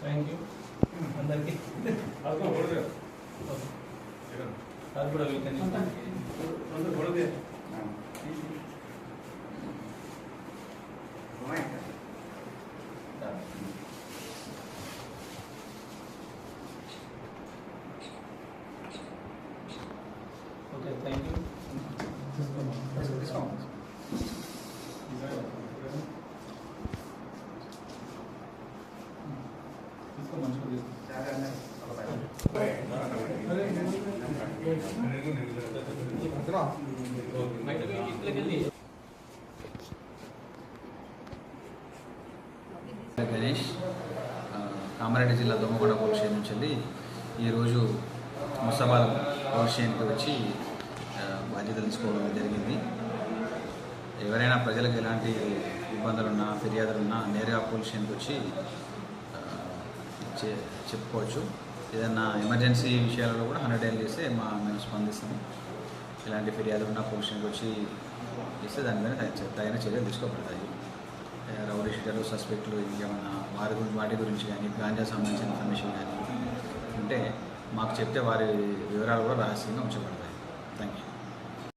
Thank you అందరికీ. అది కూడా weekend okay thank you Ganesh Kamareddy జిల్లా దోమకొండ పోలీస్ నుంచి వెళ్ళి ఈరోజు ముసాబాద్ పోలీస్ స్టేషన్కి వచ్చి బాధ్యత బాధ్యతలు తీసుకోవడం జరిగింది. ఎవరైనా ప్రజలకు ఎలాంటి ఇబ్బందులున్నా ఫిర్యాదులున్నా నేరుగా పోలీస్ స్టేషన్కి వచ్చి చే చెప్పుకోవచ్చు. ఏదైనా ఎమర్జెన్సీ విషయాలలో కూడా హండ్రెడ్ డైల్ చేస్తే మా మేము స్పందిస్తాము. ఇలాంటి ఫిర్యాదు ఉన్న పొజిషన్కి వచ్చి ఇస్తే దాని మీద తగిన- చర్యలు తీసుకోబడతాయి. రౌడీ షీటర్లు సస్పెక్ట్లు ఇంకేమన్నా వారి గురించి వాటి గురించి కానీ గాంజా సంబంధించిన ఇన్ఫర్మేషన్ కానీ ఉంటే మాకు చెప్తే వారి వివరాలు కూడా రహస్యంగా ఉంచబడతాయి. Thank you